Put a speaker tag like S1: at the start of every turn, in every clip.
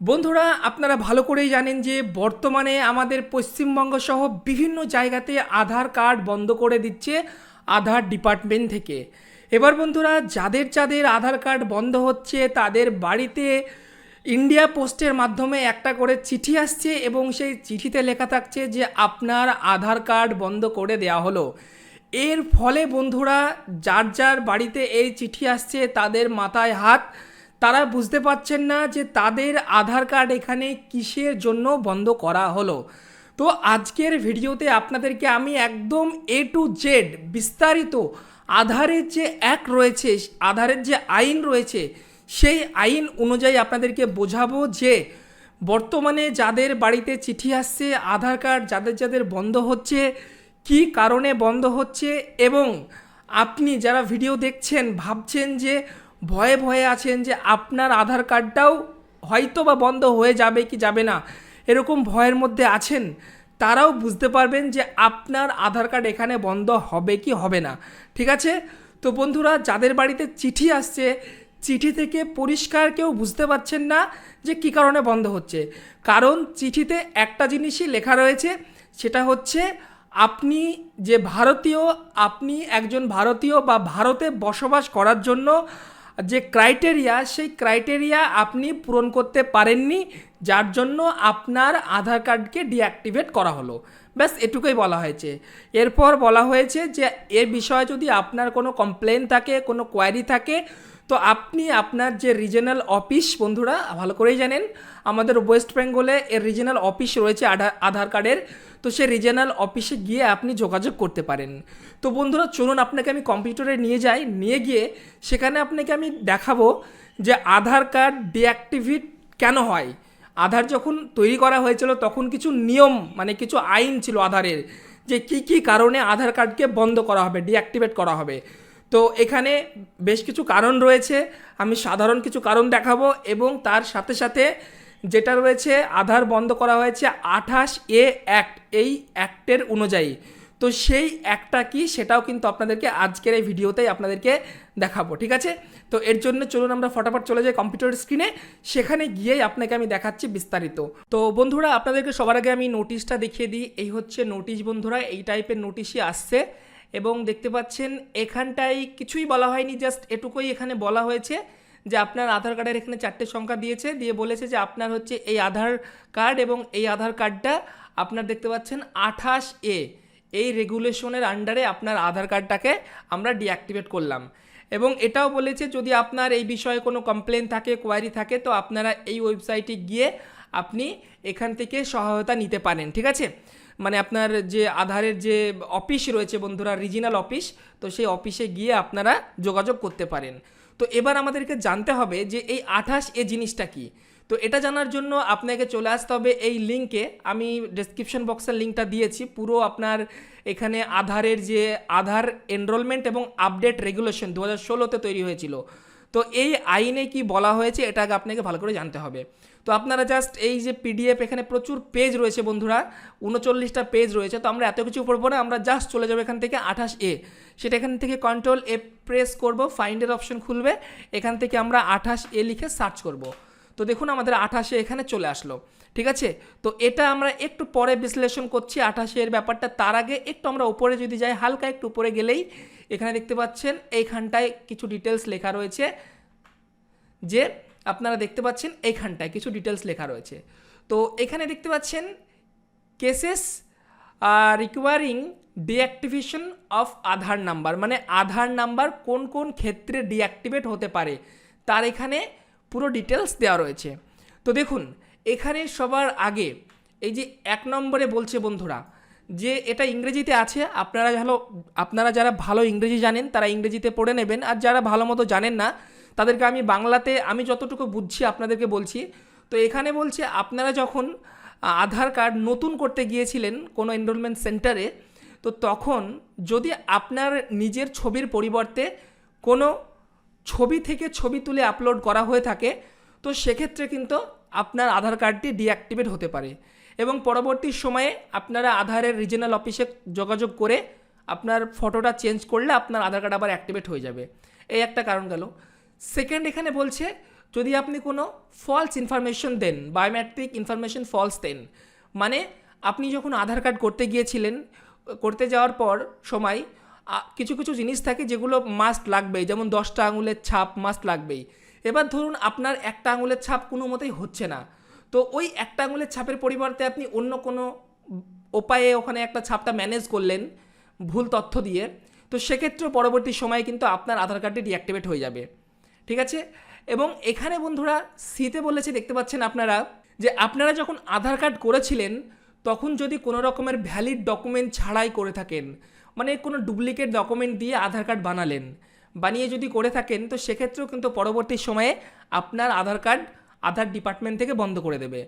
S1: বন্ধুরা, আপনারা ভালো করেই জানেন যে বর্তমানে আমাদের পশ্চিমবঙ্গ সহ বিভিন্ন জায়গাতে আধার কার্ড বন্ধ করে দিচ্ছে আধার ডিপার্টমেন্ট থেকে। এবার বন্ধুরা, যাদের যাদের আধার কার্ড বন্ধ হচ্ছে, তাদের বাড়িতে ইন্ডিয়া পোস্টের মাধ্যমে একটা করে চিঠি আসছে এবং সেই চিঠিতে লেখা থাকছে যে আপনার আধার কার্ড বন্ধ করে দেওয়া হলো। এর ফলে বন্ধুরা, যার যার বাড়িতে এই চিঠি আসছে, তাদের মাথায় হাত তারা বুঝতে পারছেন না যে তাদের আধার কার্ড এখানে কিসের জন্য বন্ধ করা হলো। তো আজকের ভিডিওতে আপনাদেরকে আমি একদম এ টু জেড বিস্তারিত আধারের যে অ্যাক্ট রয়েছে, আধারের যে আইন রয়েছে, সেই আইন অনুযায়ী আপনাদেরকে বোঝাবো যে বর্তমানে যাদের বাড়িতে চিঠি আসছে, আধার কার্ড যাদের যাদের বন্ধ হচ্ছে, কি কারণে বন্ধ হচ্ছে এবং আপনি যারা ভিডিও দেখছেন, ভাবছেন যে ভয়ে ভয়ে আছেন যে আপনার আধার কার্ডটাও হয়তো বা বন্ধ হয়ে যাবে কি যাবে না, এরকম ভয়ের মধ্যে আছেন, তারাও বুঝতে পারবেন যে আপনার আধার কার্ড এখানে বন্ধ হবে কি হবে না। ঠিক আছে? তো বন্ধুরা, যাদের বাড়িতে চিঠি আসছে, চিঠি থেকে পরিষ্কার কেউ বুঝতে পারছেন না যে কী কারণে বন্ধ হচ্ছে। কারণ চিঠিতে একটা জিনিসই লেখা রয়েছে, সেটা হচ্ছে আপনি যে ভারতীয়, আপনি একজন ভারতীয় বা ভারতে বসবাস করার জন্য যে ক্রাইটেরিয়া সেই ক্রাইটেরিয়া আপনি পূরণ করতে পারেননি, যার জন্য আপনার আধার কার্ডকে ডিঅ্যাক্টিভেট করা হলো। ব্যাস, এটুকুই বলা হয়েছে। এরপর বলা হয়েছে যে, এ বিষয়ে যদি আপনার কোনো কমপ্লেন থাকে, কোনো কোয়ারি থাকে তো আপনি আপনার যে রিজনাল অফিস বন্ধুরা, ভালো করেই জানেন, আমাদের ওয়েস্ট বেঙ্গলে এর রিজনাল অফিস রয়েছে আধার কার্ডের। তো সে রিজনাল অফিসে গিয়ে আপনি যোগাযোগ করতে পারেন। তো বন্ধুরা, চলুন আপনাকে আমি কম্পিউটারে নিয়ে যাই। নিয়ে গিয়ে সেখানে আপনাকে আমি দেখাবো যে আধার কার্ড ডিঅ্যাক্টিভেট কেন হয়। আধার যখন তৈরি করা হয়েছিল, তখন কিছু নিয়ম মানে কিছু আইন ছিল আধারের, যে কি কি কারণে আধার কার্ডকে বন্ধ করা হবে ডিঅ্যাক্টিভেট করা হবে। তো এখানে বেশ কিছু কারণ রয়েছে। আমি সাধারণ কিছু কারণ দেখাবো এবং তার সাথে সাথে যেটা রয়েছে, আধার বন্ধ করা হয়েছে আঠাশ এ অ্যাক্ট, এই অ্যাক্টের অনুযায়ী। তো সেই অ্যাক্টটা কি সেটাও কিন্তু আপনাদেরকে আজকের এই ভিডিওতেই আপনাদেরকে দেখাবো, ঠিক আছে? তো এর জন্য চলুন আমরা ফটাফট চলে যাই কম্পিউটার স্ক্রিনে। সেখানে গিয়েই আপনাকে আমি দেখাচ্ছি বিস্তারিত। তো বন্ধুরা, আপনাদেরকে সবার আগে আমি নোটিশটা দেখিয়ে দিই। এই হচ্ছে নোটিশ বন্ধুরা, এই টাইপের নোটিশই আসছে। এবং দেখতে পাচ্ছেন, এখানটায় কিছুই বলা হয়নি জাস্ট এটুকুই এখানে বলা হয়েছে যে আপনার আধার কার্ডের এখানে চারটে সংখ্যা দিয়েছে, দিয়ে বলেছে যে আপনার হচ্ছে এই আধার কার্ড এবং এই আধার কার্ডটা আপনার দেখতে পাচ্ছেন আঠাশ এ। এই রেগুলেশনের আন্ডারে আপনার আধার কার্ডটাকে আমরা ডিঅ্যাক্টিভেট করলাম। এবং এটাও বলেছে যদি আপনার এই বিষয়ে কোনো কমপ্লেন থাকে, কোয়ারি থাকে, তো আপনারা এই ওয়েবসাইটে গিয়ে আপনি এখান থেকে সহায়তা নিতে পারেন, ঠিক আছে? মানে আপনার যে আধারের যে অফিস রয়েছে বন্ধুরা রিজিনাল অফিস তো সেই অফিসে গিয়ে আপনারা যোগাযোগ করতে পারেন। তো এবার আমাদেরকে জানতে হবে যে এই আঠাশ এ জিনিসটা কি? তো এটা জানার জন্য আপনাকে চলে আসতে হবে এই লিঙ্কে আমি ডেসক্রিপশন বক্সের লিঙ্কটা দিয়েছি। পুরো আপনার এখানে আধারের যে আধার এনরোলমেন্ট এবং আপডেট রেগুলেশন দু হাজার ষোলোতে তৈরি হয়েছিল। তো এই আইনে কি বলা হয়েছে, এটাকে আপনাকে ভালো করে জানতে হবে। তো আপনারা জাস্ট এই যে পিডিএফ এখানে প্রচুর পেজ রয়েছে বন্ধুরা, উনচল্লিশটা পেজ রয়েছে, তো আমরা এত কিছু পড়ব না, আমরা জাস্ট চলে যাব এখান থেকে আঠাশ এ সেটা এখান থেকে কন্ট্রোল এ প্রেস করব ফাইন্ডের অপশন খুলবে, এখান থেকে আমরা আঠাশ এ লিখে সার্চ করব। তো দেখুন আমাদের আঠাশে এখানে চলে আসলো, ঠিক আছে? তো এটা আমরা একটু পরে বিশ্লেষণ করছি আঠাশে এর ব্যাপারটা। তার আগে একটু আমরা উপরে যদি যাই, হালকা একটু উপরে গেলেই এখানে দেখতে পাচ্ছেন, এইখানটায় কিছু ডিটেলস লেখা রয়েছে, যে আপনারা দেখতে পাচ্ছেন এইখানটায় কিছু ডিটেলস লেখা রয়েছে। তো এখানে দেখতে পাচ্ছেন cases requiring deactivation of Aadhaar number মানে আধার নাম্বার কোন কোন ক্ষেত্রে ডিঅ্যাক্টিভেট হতে পারে, তার এখানে পুরো ডিটেলস দেওয়া রয়েছে। তো দেখুন, এখানে সবার আগে, এই যে এক নম্বরে বলছে বন্ধুরা যে এটা ইংরেজিতে আছে, আপনারা ভালো, আপনারা যারা ভালো ইংরেজি জানেন, তারা ইংরেজিতে পড়ে নেবেন। আর যারা ভালো মতো জানেন না, তাদেরকে আমি বাংলাতে, আমি যতটুকু বুঝছি আপনাদেরকে বলছি। তো এখানে বলছে, আপনারা যখন আধার কার্ড নতুন করতে গিয়েছিলেন কোনো এনরোলমেন্ট সেন্টারে তো তখন যদি আপনার নিজের ছবির পরিবর্তে কোনো ছবি থেকে ছবি তুলে আপলোড করা হয়ে থাকে, তো সেক্ষেত্রে কিন্তু আপনার আধার কার্ডটি ডিঅ্যাক্টিভেট হতে পারে। এবং পরবর্তী সময়ে আপনারা আধারের রিজনাল অফিসে যোগাযোগ করে আপনার ফটোটা চেঞ্জ করলে আপনার আধার কার্ড আবার অ্যাক্টিভেট হয়ে যাবে। এই একটা কারণ গেল। সেকেন্ড এখানে বলছে, যদি আপনি কোনো ফলস ইনফরমেশন দেন বায়োমেট্রিক ইনফরমেশন ফলস দেন মানে আপনি যখন আধার কার্ড করতে গিয়েছিলেন, করতে যাওয়ার পর সময় কিছু কিছু জিনিস থাকে যেগুলো মাস্ট লাগবেই, যেমন দশটা আঙুলের ছাপ মাস্ট লাগবেই। এবার ধরুন আপনার একটা আঙুলের ছাপ কোনো মতেই হচ্ছে না। তো ওই একটা আঙুলের ছাপের পরিবর্তে আপনি অন্য কোনো উপায়ে ওখানে একটা ছাপটা ম্যানেজ করলেন ভুল তথ্য দিয়ে, তো সেক্ষেত্রেও পরবর্তী সময়ে কিন্তু আপনার আধার কার্ডটি ডিঅ্যাক্টিভেট হয়ে যাবে। ঠিক আছে? এবং এখানে বন্ধুরা সিতে বলেছে, দেখতে পাচ্ছেন আপনারা, যে আপনারা যখন আধার কার্ড করেছিলেন, তখন যদি কোনো রকমের ভ্যালিড ডকুমেন্ট ছাড়াই করে থাকেন মানে কোনো ডুপ্লিকেট ডকুমেন্ট দিয়ে আধার কার্ড বানালেন, বানিয়ে যদি করে থাকেন, তো সেক্ষেত্রেও কিন্তু পরবর্তী সময়ে আপনার আধার কার্ড আধার ডিপার্টমেন্ট থেকে বন্ধ করে দেবে।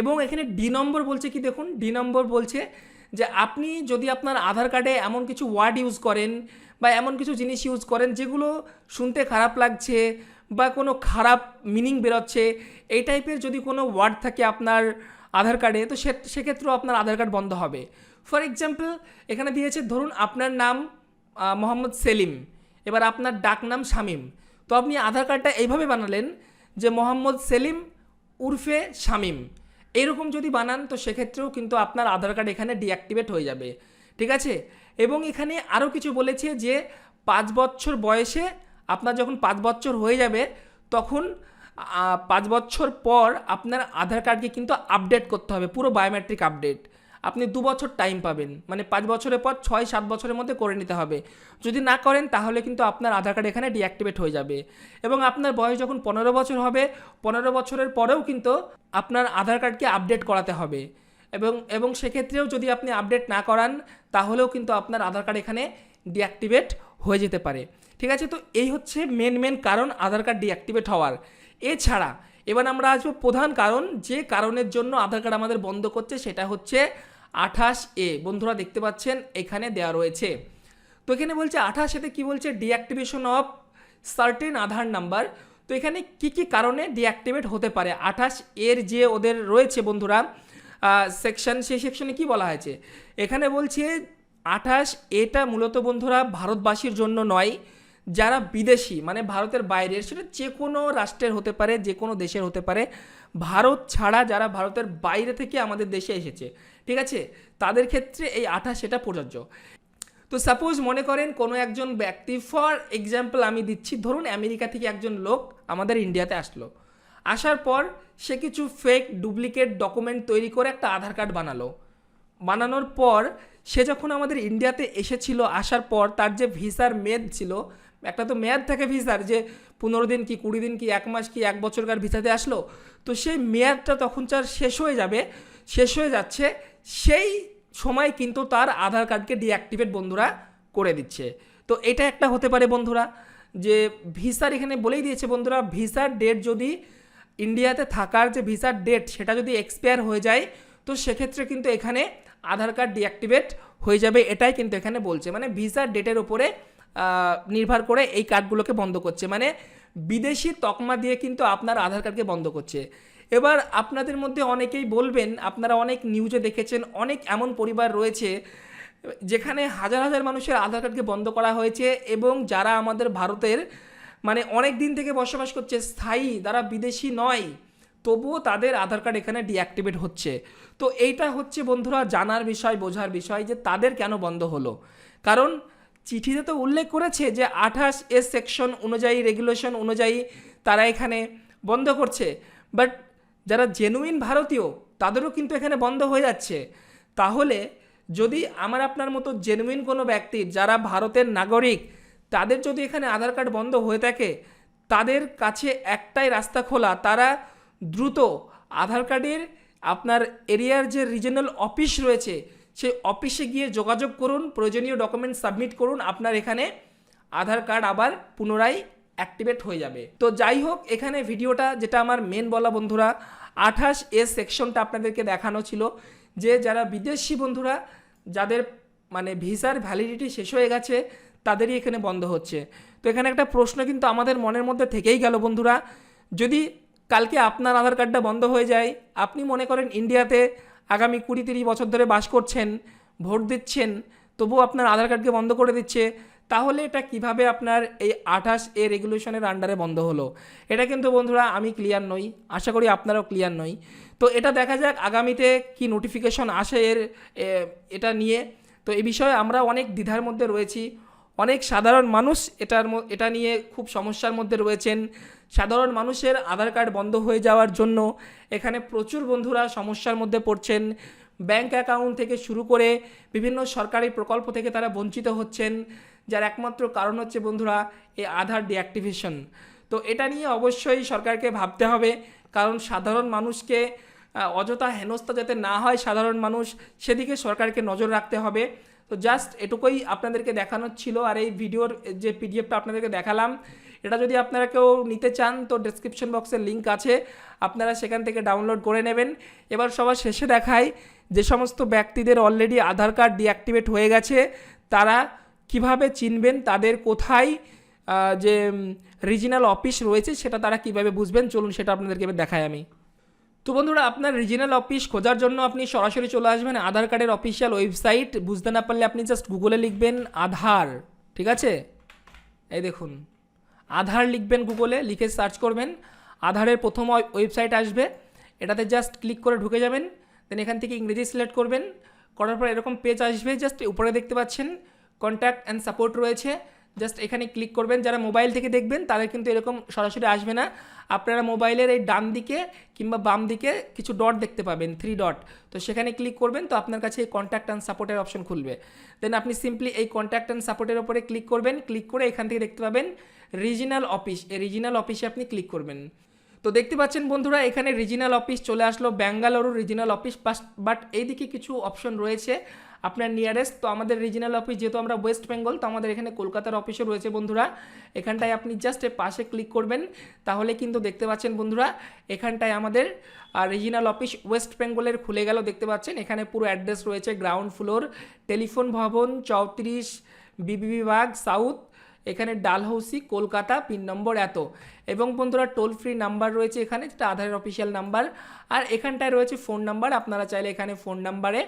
S1: এবং এখানে ডি নম্বর বলছে কি দেখুন ডি নম্বর বলছে যে আপনি যদি আপনার আধার কার্ডে এমন কিছু ওয়ার্ড ইউজ করেন বা এমন কিছু জিনিস ইউজ করেন যেগুলো শুনতে খারাপ লাগছে বা কোনো খারাপ মিনিং বেরোচ্ছে, এই টাইপের যদি কোনো ওয়ার্ড থাকে আপনার আধার কার্ডে, তো সে সেক্ষেত্রেও আপনার আধার কার্ড বন্ধ হবে। ফর এক্সাম্পল এখানে দিয়েছে ধরুন আপনার নাম মোহাম্মদ সেলিম, এবার আপনার ডাক নাম শামিম। তো আপনি আধার কার্ডটা এইভাবে বানালেন যে মোহাম্মদ সেলিম উর্ফে শামিম। এরকম যদি বানান, তো সেক্ষেত্রেও কিন্তু আপনার আধার কার্ড এখানে ডিঅ্যাক্টিভেট হয়ে যাবে। ঠিক আছে? এবং এখানে আরও কিছু বলেছে যে, পাঁচ বছর বয়সে আপনার যখন পাঁচ বছর হয়ে যাবে, তখন পাঁচ বছর পর আপনার আধার কার্ডকে কিন্তু আপডেট করতে হবে, পুরো বায়োমেট্রিক আপডেট আপনি দু বছর টাইম পাবেন। মানে পাঁচ বছরের পর ছয়, সাত বছরের মধ্যে করে নিতে হবে। যদি না করেন, তাহলে কিন্তু আপনার আধার কার্ড এখানে ডিঅ্যাক্টিভেট হয়ে যাবে। এবং আপনার বয়স যখন পনেরো বছর হবে, পনেরো বছরের পরেও কিন্তু আপনার আধার কার্ডকে আপডেট করাতে হবে। এবং এবং সেক্ষেত্রেও যদি আপনি আপডেট না করান, তাহলেও কিন্তু আপনার আধার কার্ড এখানে ডিঅ্যাক্টিভেট হয়ে যেতে পারে। ঠিক আছে? তো এই হচ্ছে মেন মেন কারণ আধার কার্ড ডিঅ্যাক্টিভেট হওয়ার। এছাড়া এবার আমরা আসব প্রধান কারণ, যে কারণের জন্য আধার কার্ড আমাদের বন্ধ করছে, সেটা হচ্ছে আঠাশ এ। বন্ধুরা দেখতে পাচ্ছেন, এখানে দেওয়া রয়েছে। তো এখানে বলছে আঠাশ এতে কী বলছে? Deactivation of certain Aadhaar number. তো এখানে কি কি কারণে ডিঅ্যাক্টিভেট হতে পারে? আঠাশ এর যে ওদের রয়েছে বন্ধুরা সেকশন, সেই সেকশনে কি বলা হয়েছে? এখানে বলছে আঠাশ এটা মূলত বন্ধুরা ভারতবাসীর জন্য নয় যারা বিদেশি মানে ভারতের বাইরের সেটা যে কোনো রাষ্ট্রের হতে পারে, যে কোনো দেশের হতে পারে, ভারত ছাড়া যারা ভারতের বাইরে থেকে আমাদের দেশে এসেছে, ঠিক আছে? তাদের ক্ষেত্রে এই আঠাশ এটা প্রযোজ্য। তো সাপোজ মনে করেন কোনো একজন ব্যক্তি ফর এক্সাম্পল আমি দিচ্ছি, ধরুন আমেরিকা থেকে একজন লোক আমাদের ইন্ডিয়াতে আসলো। আসার পর সে কিছু ফেক ডুপ্লিকেট ডকুমেন্ট তৈরি করে একটা আধার কার্ড বানালো। বানানোর পর সে যখন আমাদের ইন্ডিয়াতে এসেছিল, আসার পর তার যে ভিসার মেয়াদ ছিল, একটা তো মেয়াদ থাকে ভিসার যে পনেরো দিন কি, কুড়ি দিন কি, এক মাস কি, এক বছরকার ভিসাতে আসলো, তো সেই মেয়াদটা তখন তার শেষ হয়ে যাবে, শেষ হয়ে যাচ্ছে, সেই সময় কিন্তু তার আধার কার্ডকে ডিঅ্যাক্টিভেট বন্ধুরা করে দিচ্ছে। তো এটা একটা হতে পারে বন্ধুরা, যে ভিসার এখানে বলেই দিয়েছে বন্ধুরা, ভিসার ডেট যদি ইন্ডিয়াতে থাকার যে ভিসার ডেট সেটা যদি এক্সপায়ার হয়ে যায়, তো সেক্ষেত্রে কিন্তু এখানে আধার কার্ড ডিঅ্যাক্টিভেট হয়ে যাবে, এটাই কিন্তু এখানে বলছে। মানে ভিসার ডেটের উপরে নির্ভর করে এই কার্ডগুলোকে বন্ধ করছে। মানে বিদেশি তকমা দিয়ে কিন্তু আপনার আধার কার্ডকে বন্ধ করছে। এবার আপনাদের মধ্যে অনেকেই বলবেন, আপনারা অনেক নিউজে দেখেছেন, অনেক এমন পরিবার রয়েছে, যেখানে হাজার হাজার মানুষের আধার কার্ডকে বন্ধ করা হয়েছে এবং যারা আমাদের ভারতের মানে অনেক দিন থেকে বসবাস করছে, স্থায়ী, যারা বিদেশি নয় তবুও তাদের আধার কার্ড এখানে ডিঅ্যাক্টিভেট হচ্ছে। তো এইটা হচ্ছে বন্ধুরা জানার বিষয়, বোঝার বিষয় যে তাদের কেন বন্ধ হলো। কারণ চিঠিতে তো উল্লেখ করেছে যে আঠাশ এস সেকশন অনুযায়ী, রেগুলেশন অনুযায়ী তারা এখানে বন্ধ করছে। বাট যারা জেনুইন ভারতীয়, তাদেরও কিন্তু এখানে বন্ধ হয়ে যাচ্ছে। তাহলে যদি আমার আপনার মতো জেনুইন কোনো ব্যক্তি, যারা ভারতের নাগরিক, তাদের যদি এখানে আধার কার্ড বন্ধ হয়ে থাকে, তাদের কাছে একটাই রাস্তা খোলা, তারা দ্রুত আধার কার্ডের আপনার এরিয়ার যে রিজনাল অফিস রয়েছে, সেই অফিসে গিয়ে যোগাযোগ করুন, প্রয়োজনীয় ডকুমেন্ট সাবমিট করুন, আপনার এখানে আধার কার্ড আবার পুনরায় অ্যাক্টিভেট হয়ে যাবে। তো যাই হোক, এখানে ভিডিওটা যেটা আমার মেন বলা বন্ধুরা, আঠাশ এ সেকশনটা আপনাদেরকে দেখানো ছিল যে যারা বিদেশি বন্ধুরা, যাদের মানে ভিসার ভ্যালিডিটি শেষ হয়ে গেছে, তাদেরই এখানে বন্ধ হচ্ছে। তো এখানে একটা প্রশ্ন কিন্তু আমাদের মনের মধ্যে থেকেই গেল বন্ধুরা, যদি কালকে আপনার আধার কার্ডটা বন্ধ হয়ে যায়। আপনি মনে করেন ইন্ডিয়াতে আগামী কুড়ি তিরিশ বছর ধরে বাস করছেন, ভোট দিচ্ছেন তবুও আপনার আধার কার্ডকে বন্ধ করে দিচ্ছে। তাহলে এটা কীভাবে আপনার এই আঠাশ এ রেগুলেশনের আন্ডারে বন্ধ হলো? এটা কিন্তু বন্ধুরা আমি ক্লিয়ার নই, আশা করি আপনারাও ক্লিয়ার নই। তো এটা দেখা যাক আগামীতে কি নোটিফিকেশন আসে এর এটা নিয়ে। তো এই বিষয়ে আমরা অনেক দ্বিধার মধ্যে রয়েছি। অনেক সাধারণ মানুষ এটার এটা নিয়ে খুব সমস্যার মধ্যে রয়েছেন। সাধারণ মানুষের আধার কার্ড বন্ধ হয়ে যাওয়ার জন্য এখানে প্রচুর বন্ধুরা সমস্যার মধ্যে পড়ছেন। ব্যাংক অ্যাকাউন্ট থেকে শুরু করে বিভিন্ন সরকারি প্রকল্প থেকে তারা বঞ্চিত হচ্ছেন, যার একমাত্র কারণ হচ্ছে বন্ধুরা এই আধার ডিঅ্যাক্টিভেশন। তো এটা নিয়ে অবশ্যই সরকারকে ভাবতে হবে, কারণ সাধারণ মানুষকে অযথা হেনস্থা যাতে না হয় সাধারণ মানুষ, সেদিকে সরকারকে নজর রাখতে হবে। তো জাস্ট এটুকুই আপনাদেরকে দেখানোর ছিল আর এই ভিডিওর যে পিডিএফটা আপনাদেরকে দেখালাম, এটা যদি আপনারা কেউ নিতে চান, তো ডেসক্রিপশন বক্সের লিঙ্ক আছে। আপনারা সেখান থেকে ডাউনলোড করে নেবেন। এবার সবার শেষে দেখাই যে সমস্ত ব্যক্তিদের অলরেডি আধার কার্ড ডিঅ্যাক্টিভেট হয়ে গেছে, তারা কীভাবে চিনবেন, তাদের কোথায় যে রিজিনাল অফিস রয়েছে সেটা তারা কীভাবে বুঝবেন? চলুন সেটা আপনাদেরকে দেখাই আমি। তো বন্ধুরা, আপনার রিজিনাল অফিস খোঁজার জন্য আপনি সরাসরি চলে আসবেন আধার কার্ডের অফিসিয়াল ওয়েবসাইট বুঝতে না পারলে আপনি জাস্ট গুগলে লিখবেন আধার, ঠিক আছে? এই দেখুন, আধার লিখবেন গুগলে লিখে সার্চ করবেন। আধারের প্রথম ওয়েবসাইট আসবে, এটাতে জাস্ট ক্লিক করে ঢুকে যাবেন দেন এখান থেকে ইংরেজি সিলেক্ট করবেন। করার পর এরকম পেজ আসবে জাস্ট উপরে দেখতে পাচ্ছেন কন্ট্যাক্ট অ্যান্ড সাপোর্ট রয়েছে। জাস্ট এখানে ক্লিক করবেন, যারা মোবাইল থেকে দেখবেন, তাদের কিন্তু এরকম সরাসরি আসবে না। আপনারা মোবাইলের এই ডান দিকে কিংবা বাম দিকে কিছু ডট দেখতে পাবেন থ্রি ডট তো সেখানে ক্লিক করবেন, তো আপনার কাছে এই কন্ট্যাক্ট অ্যান্ড সাপোর্টের অপশন খুলবে। দেন আপনি সিম্পলি এই কন্ট্যাক্ট অ্যান্ড সাপোর্টের ওপরে ক্লিক করবেন ক্লিক করে এখান থেকে দেখতে পাবেন রিজিনাল অফিস এই রিজিনাল অফিসে আপনি ক্লিক করবেন। তো দেখতে পাচ্ছেন বন্ধুরা, এখানে রিজিনাল অফিস চলে আসলো ব্যাঙ্গালুরু রিজিনাল অফিস বাট এইদিকে কিছু অপশন রয়েছে আপনার নিয়ারেস্ট তো আমাদের রিজিনাল অফিস যেহেতু আমরা ওয়েস্ট বেঙ্গল তো আমাদের এখানে কলকাতার অফিসও রয়েছে বন্ধুরা। এখানটায় আপনি জাস্ট পাশে ক্লিক করবেন, তাহলে কিন্তু দেখতে পাচ্ছেন বন্ধুরা, এখানটায় আমাদের রিজিনাল অফিস ওয়েস্ট বেঙ্গলের খুলে গেল, দেখতে পাচ্ছেন। এখানে পুরো অ্যাড্রেস রয়েছে গ্রাউন্ড ফ্লোর টেলিফোন ভবন, চৌত্রিশ বিবি বিভাগ সাউথ এখানে ডালহৌসি, কলকাতা, পিন নম্বর এত। এবং বন্ধুরা টোল ফ্রি নাম্বার রয়েছে এখানে, যেটা আধারের অফিসিয়াল নাম্বার আর এখানটায় রয়েছে ফোন নাম্বার আপনারা চাইলে এখানে ফোন নাম্বারে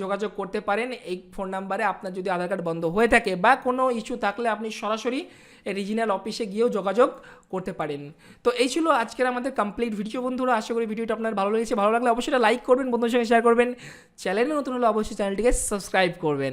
S1: যোগাযোগ করতে পারেন। এই ফোন নাম্বারে আপনার যদি আধার কার্ড বন্ধ হয়ে থাকে বা কোনো ইস্যু থাকলে আপনি সরাসরি রিজিনাল অফিসে গিয়েও যোগাযোগ করতে পারেন। তো এই ছিল আজকের আমাদের কমপ্লিট ভিডিও বন্ধুরা। আশা করি ভিডিওটা আপনার ভালো লেগেছে। ভালো লাগলে অবশ্যই লাইক করবেন বন্ধুর সঙ্গে শেয়ার করবেন। চ্যানেলে নতুন হলে অবশ্যই চ্যানেলটিকে সাবস্ক্রাইব করবেন।